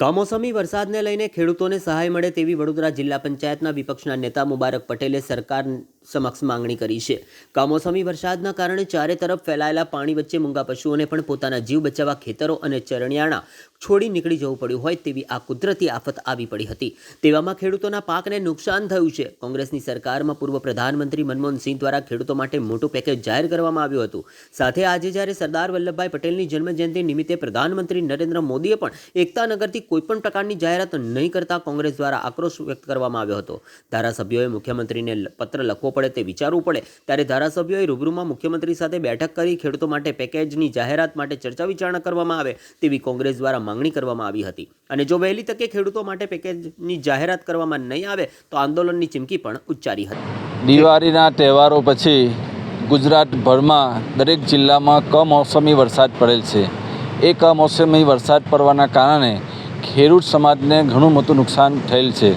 કમોસમી વરસાદને લઈને ખેડૂતોને સહાય મળે તેવી વડોદરા જિલ્લા પંચાયતના વિપક્ષના નેતા મુબારક પટેલે સરકાર સમક્ષ માંગણી કરી છે. કમોસમી વરસાદના કારણે ચારે તરફ ફેલાયેલા પાણી વચ્ચે મૂંગા પશુઓને પણ પોતાના જીવ બચાવવા ખેતરો અને ચરણિયાણા છોડી નીકળી જવું પડ્યું હોય તેવી આ કુદરતી આફત આવી પડી હતી. તેવામાં ખેડૂતોના પાકને નુકસાન થયું છે. કોંગ્રેસની સરકારમાં પૂર્વ પ્રધાનમંત્રી મનમોહનસિંહ દ્વારા ખેડૂતો માટે મોટું પેકેજ જાહેર કરવામાં આવ્યું હતું. સાથે આજે જ્યારે સરદાર વલ્લભભાઈ પટેલની જન્મજયંતિ નિમિત્તે પ્રધાનમંત્રી નરેન્દ્ર મોદીએ પણ એકતાનગરથી કોઈપણ પ્રકારની જાહેરાત નહીં કરતા કોંગ્રેસ દ્વારા આક્રોશ વ્યક્ત કરવામાં આવ્યો હતો. ધારાસભ્યોએ મુખ્યમંત્રીને પત્ર લખવો પડે તે વિચારવું પડે. ત્યારે ધારાસભ્યોએ રૂબરૂમાં મુખ્યમંત્રી સાથે બેઠક કરી ખેડૂતો માટે પેકેજની જાહેરાત માટે ચર્ચા વિચારણા કરવામાં આવે તેવી કોંગ્રેસ દ્વારા માંગણી કરવામાં આવી હતી. અને જો વહેલી તકે ખેડૂતો માટે પેકેજની જાહેરાત કરવામાં નહીં આવે, તો આંદોલનની ચીમકી પણ ઉચ્ચારી હતી. દિવાળીના તહેવારો પછી ગુજરાતભરમાં દરેક જિલ્લામાં કમોસમી વરસાદ પડેલ છે. એ કમોસમી વરસાદ પડવાના કારણે ખેડૂત સમાજને ઘણું મોટું નુકસાન થયેલ છે.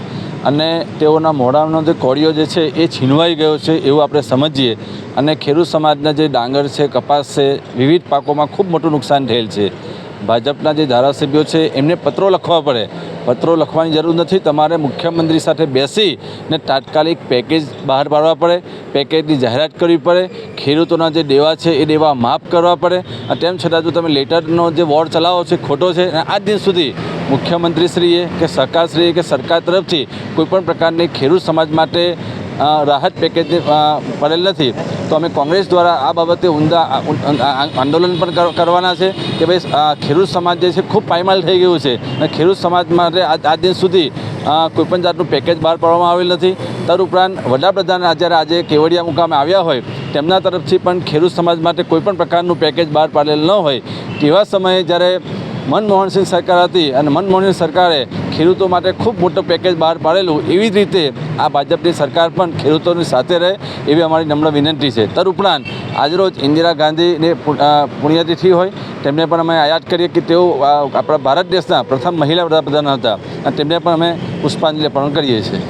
અને તેઓના મોઢાનો જે કોળિયો જે છે એ છીનવાઈ ગયો છે એવું આપણે સમજીએ. અને ખેડૂત સમાજના જે ડાંગર છે, કપાસ છે, વિવિધ પાકોમાં ખૂબ મોટું નુકસાન થયેલ છે. ભાજપના જે ધારાસભ્યો છે, એમને પત્રો લખવા પડે. પત્રો લખવાની જરૂર નથી. તમારે મુખ્યમંત્રી સાથે બેસી ને તાત્કાલિક પેકેજ બહાર પાડવા પડે. પેકેજની જાહેરાત કરવી પડે. ખેડૂતોના જે દેવા છે, એ દેવા માફ કરવા પડે. તેમ છતાં જો તમે લેટરનો જે વોર્ડ ચલાવો છો, ખોટો છે, અને આજ દિન સુધી મુખ્યમંત્રીશ્રીએ કે સરકારશ્રીએ કે સરકાર તરફથી કોઈપણ પ્રકારની ખેડૂત સમાજ માટે રાહત પેકેજ પડેલ નથી. તો અમે કોંગ્રેસ દ્વારા આ બાબતે ઊંડા આંદોલન પણ કરવાના છે કે ભાઈ ખેડૂત સમાજ જે છે ખૂબ પાયમાલ થઈ ગયું છે. અને ખેડૂત સમાજ માટે આજ દિન સુધી કોઈપણ જાતનું પેકેજ બહાર પાડવામાં આવેલ નથી. તદ ઉપરાંત વડાપ્રધાન જ્યારે આજે કેવડિયા મુકામે આવ્યા હોય, તેમના તરફથી પણ ખેડૂત સમાજ માટે કોઈપણ પ્રકારનું પેકેજ બહાર પાડેલ ન હોય. તેવા સમયે જ્યારે મનમોહનસિંહ સરકાર હતી અને મનમોહનસિંહ સરકારે ખેડૂતો માટે ખૂબ મોટું પેકેજ બહાર પાડેલું એવી જ રીતે આ ભાજપની સરકાર પણ ખેડૂતોની સાથે રહે એવી અમારી નમ્ર વિનંતી છે. તર ઉપરાંત આજરોજ ઇન્દિરા ગાંધીને પુણ્યતિથિ હોય તેમને પણ અમે યાદ કરીએ કે તેઓ આપણા ભારત દેશના પ્રથમ મહિલા વડાપ્રધાન હતા અને તેમને પણ અમે પુષ્પાંજલિ અર્પણ કરીએ છીએ.